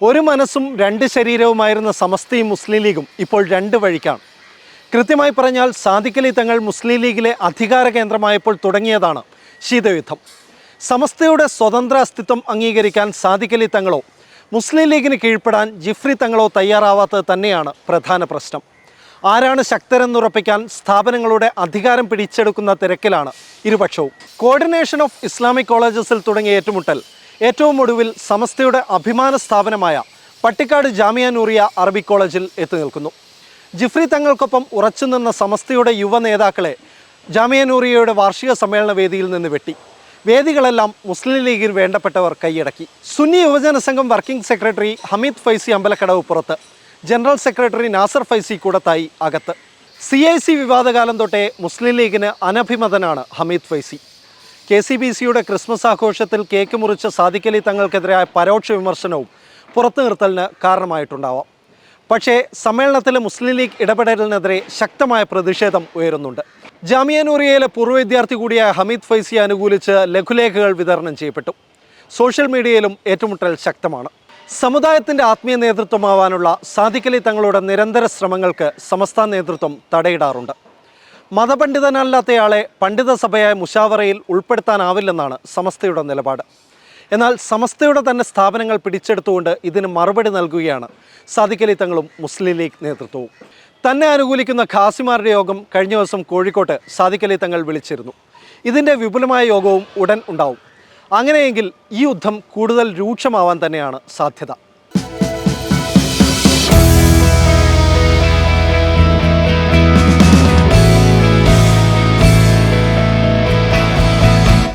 ഒരു മനസ്സും രണ്ട് ശരീരവുമായിരുന്ന സമസ്തി മുസ്ലിം ലീഗും ഇപ്പോൾ രണ്ട് വഴിക്കാണ്. കൃത്യമായി പറഞ്ഞാൽ സാദിഖലി തങ്ങൾ മുസ്ലിം ലീഗിലെ അധികാര കേന്ദ്രമായപ്പോൾ തുടങ്ങിയതാണ് ശീതയുദ്ധം. സമസ്തയുടെ സ്വതന്ത്ര അസ്തിത്വം അംഗീകരിക്കാൻ സാദിഖലി തങ്ങളോ മുസ്ലിം ലീഗിന് കീഴ്പ്പെടാൻ ജിഫ്രി തങ്ങളോ തയ്യാറാവാത്തത് തന്നെയാണ് പ്രധാന പ്രശ്നം. ആരാണ് ശക്തരെന്നുറപ്പിക്കാൻ സ്ഥാപനങ്ങളുടെ അധികാരം പിടിച്ചെടുക്കുന്ന തിരക്കിലാണ് ഇരുപക്ഷവും. കോർഡിനേഷൻ ഓഫ് ഇസ്ലാമിക് കോളേജസിൽ തുടങ്ങിയ ഏറ്റുമുട്ടൽ ഏറ്റവും ഒടുവിൽ സമസ്തയുടെ അഭിമാന സ്ഥാപനമായ പട്ടിക്കാട് ജാമിയ നൂറിയ അറബിക് കോളേജിൽ എത്തി നിൽക്കുന്നു. ജിഫ്രി തങ്ങൾക്കൊപ്പം ഉറച്ചുനിന്ന സമസ്തയുടെ യുവ നേതാക്കളെ ജാമിയ നൂറിയയുടെ വാർഷിക സമ്മേളന വേദിയിൽ നിന്ന് വെട്ടി. വേദികളെല്ലാം മുസ്ലിം ലീഗിൽ വേണ്ടപ്പെട്ടവർ കൈയടക്കി. സുന്നി യുവജന സംഘം വർക്കിംഗ് സെക്രട്ടറി ഹമീദ് ഫൈസി അമ്പലക്കടവ് പുറത്ത്. ജനറൽ സെക്രട്ടറി നാസർ ഫൈസി കൂടത്തായി അകത്ത്. സി ഐ സി വിവാദകാലം തൊട്ടേ മുസ്ലിം ലീഗിന് അനഭിമതനാണ് Hameed Faizy. K C B സിയുടെ ക്രിസ്മസ് ആഘോഷത്തിൽ കേക്ക് മുറിച്ച സാദിഖലി തങ്ങൾക്കെതിരായ പരോക്ഷ വിമർശനവും പുറത്തു നിർത്തലിന് കാരണമായിട്ടുണ്ടാവാം. പക്ഷേ സമ്മേളനത്തിലെ മുസ്ലിം ലീഗ് ഇടപെടലിനെതിരെ ശക്തമായ പ്രതിഷേധം ഉയരുന്നുണ്ട്. ജാമിയ നൂറിയയിലെ പൂർവ വിദ്യാർത്ഥി കൂടിയായ ഹമീദ് ഫൈസിയെ അനുകൂലിച്ച് ലഘുലേഖകൾ വിതരണം ചെയ്യപ്പെട്ടു. സോഷ്യൽ മീഡിയയിലും ഏറ്റുമുട്ടൽ ശക്തമാണ്. സമുദായത്തിന്റെ ആത്മീയ നേതൃത്വമാവാനുള്ള സാദിഖലി തങ്ങളുടെ നിരന്തര ശ്രമങ്ങൾക്ക് സമസ്ത നേതൃത്വം തടയിടാറുണ്ട്. മതപണ്ഡിതനല്ലാത്തയാളെ പണ്ഡിത സഭയായ മുഷാവറയിൽ ഉൾപ്പെടുത്താനാവില്ലെന്നാണ് സമസ്തയുടെ നിലപാട്. എന്നാൽ സമസ്തയുടെ തന്നെ സ്ഥാപനങ്ങൾ പിടിച്ചെടുത്തുകൊണ്ട് ഇതിന് മറുപടി നൽകുകയാണ് സാദിഖലി തങ്ങളും മുസ്ലിം ലീഗ് നേതൃത്വവും. തന്നെ അനുകൂലിക്കുന്ന ഖാസിമാരുടെ യോഗം കഴിഞ്ഞ ദിവസം കോഴിക്കോട്ട് സാദിഖലി തങ്ങൾ വിളിച്ചിരുന്നു. ഇതിന്റെ വിപുലമായ യോഗവും ഉടൻ ഉണ്ടാവും. അങ്ങനെയെങ്കിൽ ഈ യുദ്ധം കൂടുതൽ രൂക്ഷമാവാൻ തന്നെയാണ് സാധ്യത.